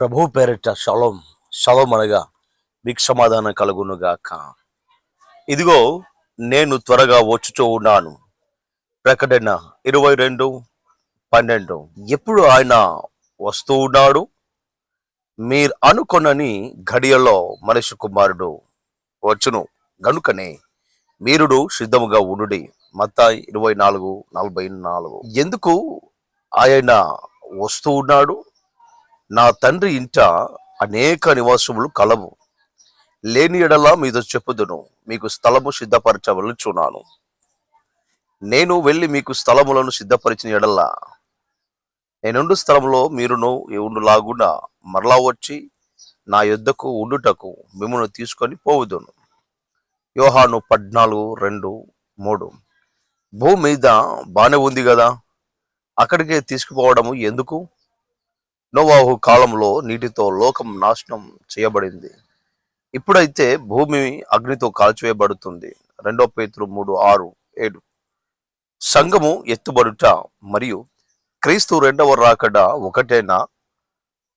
ప్రభు పేరిట శలం శలం అనగా మీకు సమాధానం కలుగునుగాక. ఇదిగో నేను త్వరగా వచ్చుచూ ఉన్నాను. ప్రకటన ఇరవై రెండు పన్నెండు. ఎప్పుడు ఆయన వస్తూ ఉన్నాడు? మీరు అనుకొనని ఘడియలో మనిషి కుమారుడు వచ్చును. గనుకనే మీరుడు సిద్ధముగా ఉండుడి. మత్తాయి ఇరవై నాలుగు నలభై నాలుగు. ఎందుకు ఆయన వస్తూ ఉన్నాడు? నా తండ్రి ఇంట అనేక నివాసములు కలవు. లేని ఎడలా మీద చెప్పుదును. మీకు స్థలము సిద్ధపరచవలచున్నాను నేను వెళ్ళి మీకు స్థలములను సిద్ధపరిచిన ఎడల నేనుండు స్థలంలో మీరును ఉండులాగున మరలా వచ్చి నా యుద్ధకు ఉండుటకు మిమ్మల్ని తీసుకొని పోవుదును. యోహాను పద్నాలుగు రెండు మూడు. భూమి మీద బాగానే ఉంది కదా అక్కడికే తీసుకుపోవడము ఎందుకు? నోవాహు కాలంలో నీటితో లోకం నాశనం చేయబడింది. ఇప్పుడైతే భూమి అగ్నితో కాల్చివేయబడుతుంది. రెండో పేతురు మూడు ఆరు ఏడు. సంఘము ఎత్తుబడుట మరియు క్రీస్తు రెండవ రాకడ ఒకటేనా?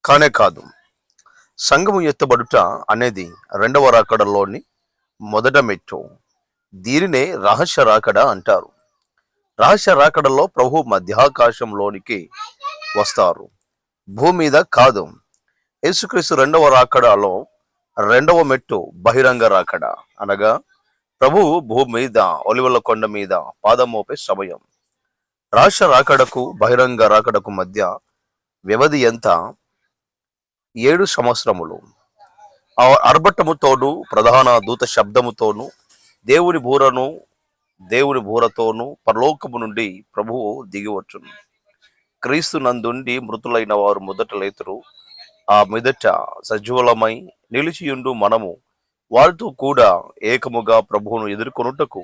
కానే కాదు. సంఘము ఎత్తుబడుట అనేది రెండవ రాకడలోని మొదట మెట్టు. దీనినే రహస్య రాకడ అంటారు. రహస్య రాకడలో ప్రభు మధ్యాకాశంలోనికి వస్తారు. భూమి మీద కాదు. యేసుక్రీస్తు రెండవ రాకడలో రెండవ మెట్టు బహిరంగ రాకడ. అనగా ప్రభువు భూమి మీద ఒలివల కొండ మీద పాదమోపే సమయం. రాష్ట్ర రాకడకు బహిరంగ రాకడకు మధ్య వ్యవధి ఎంత? ఏడు సంవత్సరములు. ఆ ప్రధాన దూత శబ్దముతోను దేవుని బూరను దేవుని బూరతోనూ పరలోకము నుండి ప్రభువు దిగివచ్చును. క్రీస్తు నందుండి మృతులైన వారు మొదట లేతురు. ఆ మొదట సజీవులమై నిలిచియుండు మనము. వారితో కూడా ఏకముగా ప్రభువును ఎదుర్కొనుటకు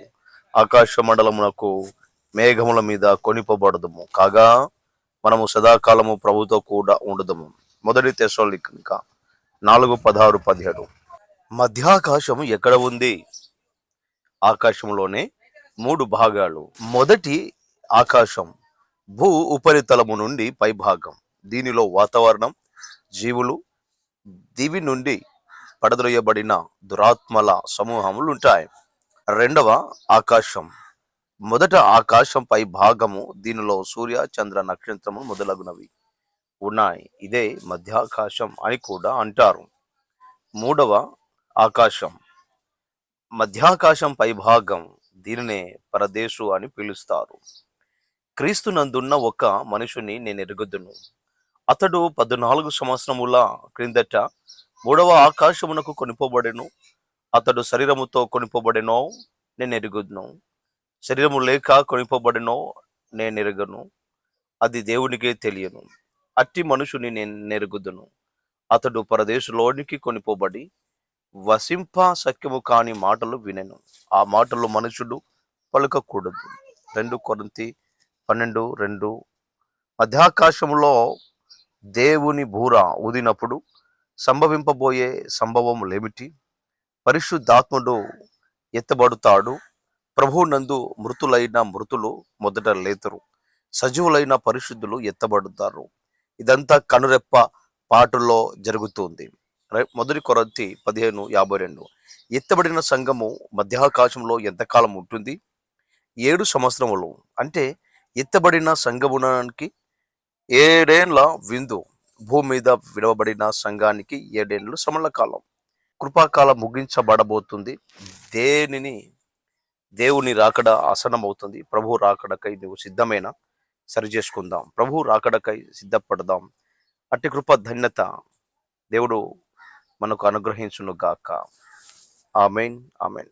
ఆకాశ మండలమునకు మేఘముల మీద కొనిపబడదము. కాగా మనము సదాకాలము ప్రభుతో కూడా ఉండదము. మొదటి తెసోలిక నాలుగు పదహారు పదిహేడు. మధ్యాకాశం ఎక్కడ ఉంది? ఆకాశంలోనే మూడు భాగాలు. మొదటి ఆకాశం భూ ఉపరితలము నుండి పైభాగం. దీనిలో వాతావరణం జీవులు దివి నుండి పడద్రోయబడిన దురాత్మల సమూహములు ఉంటాయి రెండవ ఆకాశం. మొదట ఆకాశం పై భాగము దీనిలో సూర్య చంద్ర నక్షత్రము మొదలగునవి ఉన్నాయి. ఇదే మధ్యాకాశం అని కూడా అంటారు. మూడవ ఆకాశం. మధ్యాకాశం పై భాగం దీనినే పరదేశు అని పిలుస్తారు. క్రీస్తు నందున్న ఒక మనుషుని నేను ఎరుగుదును. అతడు పద్నాలుగు సంవత్సరముల క్రిందట మూడవ ఆకాశమునకు కొనిపోబడెను. అతడు శరీరముతో కొనిపోబడెనో నేను ఎరుగుదును. శరీరము లేక కొనిపోబడెనో నేను ఎరగను అది దేవునికే తెలియను. అట్టి మనుషుని నేను నెరుగుదును. అతడు పరదేశంలోనికి కొనిపోబడి వసింప సఖ్యము కాని మాటలు వినెను. ఆ మాటలు మనుషుడు పలుకకూడదు. రెండు కొరంతి పన్నెండు రెండు. మధ్యాకాశంలో దేవుని బూర ఊదినప్పుడు సంభవింపబోయే సంభవములేమిటి పరిశుద్ధాత్ముడు ఎత్తబడుతాడు. ప్రభు నందు మృతులైన మృతులు మొదట లేతరు. సజీవులైన పరిశుద్ధులు ఎత్తబడుతారు. ఇదంతా కనురెప్ప పాటులో జరుగుతుంది. మొదటి కొరంతి పదిహేను యాభై రెండు. ఎత్తబడిన సంఘము మధ్యాకాశంలో ఎంతకాలం ఉంటుంది? ఏడు సంవత్సరములు. అంటే ఎత్తబడిన సంగమునానికి ఏడేండ్ల విందు. భూమి మీద విడవబడిన సంఘానికి ఏడేండ్లు శ్రమల కాలం కృపాకాలం ముగించబడబోతుంది. దేనిని దేవుని రాకడ ఆసనమవుతుంది ప్రభు రాకడకై నువ్వు సిద్ధమైన? సరి చేసుకుందాం. ప్రభు రాకడకై సిద్ధపడదాం. అట్టి కృప ధన్యత దేవుడు మనకు అనుగ్రహించును గాక ఆమెన్ ఆమెన్.